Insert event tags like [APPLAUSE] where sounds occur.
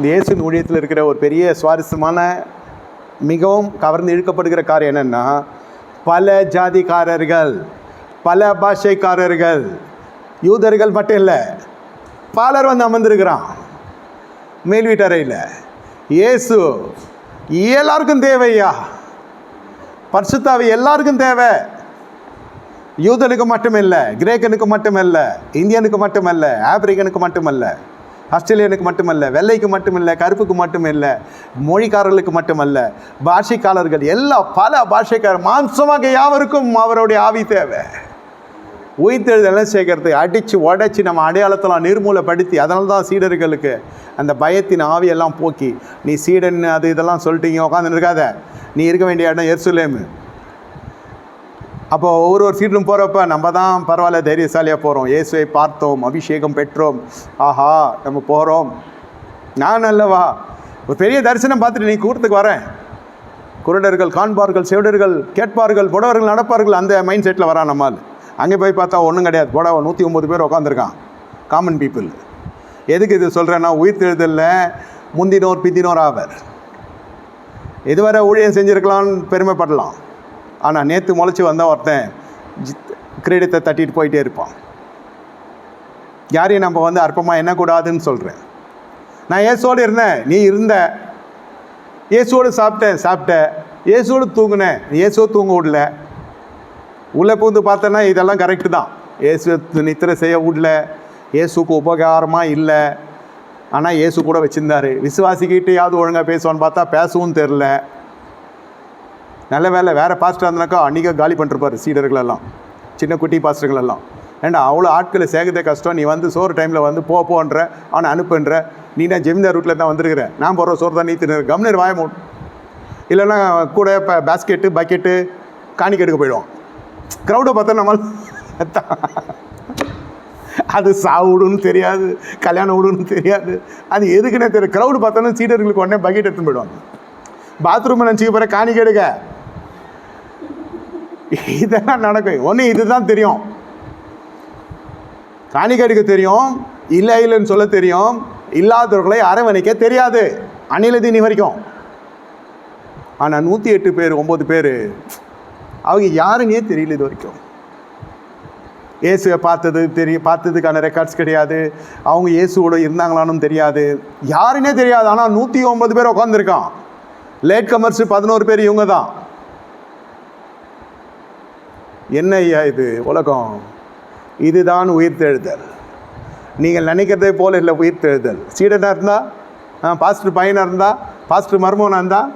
இந்த இயேசுவின் ஊழியத்தில் இருக்கிற ஒரு பெரிய சுவாரஸ்யமான மிகவும் கவர்ந்து இழுக்கப்படுகிற காரியம் என்னென்னா பல ஜாதிக்காரர்கள் பல பாஷைக்காரர்கள் யூதர்கள் மட்டும் இல்லை பலர் வந்து அமர்ந்திருக்கிறான். மேல் வீட்டறையில் இயேசு எல்லாருக்கும் தேவையா பர்சுத்தாவை எல்லாருக்கும் தேவை. யூதனுக்கு மட்டுமில்லை கிரேக்கனுக்கு மட்டுமல்ல இந்தியனுக்கு மட்டுமல்ல ஆப்பிரிக்கனுக்கு மட்டுமல்ல ஆஸ்திரேலியனுக்கு மட்டுமல்ல வெள்ளைக்கு மட்டுமில்ல கருப்புக்கு மட்டுமில்ல மொழிக்காரர்களுக்கு மட்டுமல்ல பாஷைக்காரர்கள் எல்லா பல பாஷைக்காரர் மாம்சமாக யாவருக்கும் அவருடைய ஆவி தேவை. உயிர்த்தெழுதெல்லாம் சேர்க்கறது அடித்து உடைச்சி நம்ம அடையாளத்தெல்லாம் நிர்மூலப்படுத்தி அதனால தான் சீடர்களுக்கு அந்த பயத்தின் ஆவியெல்லாம் போக்கி நீ சீடன் அது இதெல்லாம் சொல்லிட்டீங்க உட்காந்து இருக்காத. நீ இருக்க வேண்டிய இடம் எர்சுலேமு. அப்போ ஒவ்வொரு ஒரு சீட்டும் போகிறப்ப நம்ம தான் பரவாயில்ல தைரியசாலியாக போகிறோம் இயேசுவை பார்த்தோம் அபிஷேகம் பெற்றோம். ஆஹா நம்ம போகிறோம் நான் அல்லவா? ஒரு பெரிய தரிசனம் பார்த்துட்டு நீ கூட்டத்துக்கு வரேன். குருடர்கள் காண்பார்கள் செவிடர்கள் கேட்பார்கள் புடவர்கள் நடப்பார்கள் அந்த மைண்ட் செட்டில் வரா நம்மால். அங்கே போய் பார்த்தா ஒன்றும் கிடையாது. புடவை நூற்றி ஒம்பது பேர் உட்காந்துருக்கான் காமன் பீப்புள் எதுக்கு இது சொல்கிறேன்னா உயிர் தெழுதலில் முந்தினோர் பிந்தினோர் ஆவர். இதுவரை ஊழியம் செஞ்சுருக்கலாம்னு பெருமைப்படலாம். ஆனால் நேற்று முளைச்சி வந்தால் ஒருத்தன் ஜித் கிரீடத்தை தட்டிட்டு போயிட்டே இருப்பான். யாரையும் நம்ம வந்து அற்பமாக எண்ணக்கூடாதுன்னு சொல்கிறேன் நான் இயேசுவோடு இருந்தேன். நீ இருந்த. இயேசுவோடு சாப்பிட்டேன். சாப்பிட்ட. இயேசுவோடு தூங்கினேன். இயேசுவோ தூங்க விடல. உள்ளே பூந்து பார்த்தேன்னா இதெல்லாம் கரெக்டு தான். இயேசு நித்திரை செய்ய விடல. இயேசுக்கு உபகாரமாக இல்லை. ஆனால் இயேசு கூட வச்சுருந்தாரு. விசுவாசிக்கிட்டேயாவது ஒழுங்காக பேசுவான்னு பார்த்தா பேசவும் தெரில. நல்ல வேலை வேறு பாஸ்டர் இருந்தாக்கா அன்றைக்கி காலி பண்ணிருப்பார் சீடர்களெல்லாம். சின்ன குட்டி பாஸ்டர்களெல்லாம். ஏண்டா அவ்வளோ ஆட்களை சேர்க்கதே கஷ்டம் நீ வந்து சோறு டைமில் வந்து போ போன்ற அவனை அனுப்புன்ற நீ தான் ஜெமீன்தார் ரூட்டில் தான் வந்திருக்கிற? நான் போகிற சோறு தான் நீ தின்னு கம்னர் வாய மூட். இல்லைன்னா கூட இப்போ பேஸ்கெட்டு பக்கெட்டு காணிக்க எடுக்க போயிடுவான். க்ரௌடை பார்த்தா நம்ம [LAUGHS] அது சாவுடுன்னு தெரியாது கல்யாணம் விடுன்னு தெரியாது. அது எதுக்குன்னே தெரியும் க்ரௌடு பார்த்தாலும் சீடர்களுக்கு உடனே பக்கெட் எடுத்துன்னு போயிடுவாங்க. பாத்ரூம் நினச்சிக்க போகிற காணிக்க எடுக்க. இதெல்லாம் நடக்கும். ஒன்று இதுதான் தெரியும். காணிக்க எடுக்க தெரியும் இல்லை இல்லைன்னு சொல்ல தெரியும். இல்லாதவர்களை அரவணைக்க தெரியாது. அணிலதீனி வரைக்கும். ஆனால் நூற்றி எட்டு பேர் ஒம்பது பேர் அவங்க யாருன்னே தெரியல இது வரைக்கும். இயேசுவை பார்த்தது தெரிய பார்த்ததுக்கான ரெக்கார்ட்ஸ் கிடையாது. அவங்க இயேசுவோட இருந்தாங்களானும் தெரியாது. யாருன்னே தெரியாது. ஆனால் நூற்றி ஒம்பது பேர் உட்காந்துருக்கான் லேட் கமர்ஸ் பதினோரு பேர் இவங்க தான் என்ன ஐயா இது? உலகம். இதுதான் உயிர்த்தெழுதல். நீங்கள் நினைக்கிறதே போல இல்லை உயிர்த்தெழுதல். சீடனாக இருந்தால் பாஸ்டர் பையனாக இருந்தால் பாஸ்டர் மர்மோனாக இருந்தால்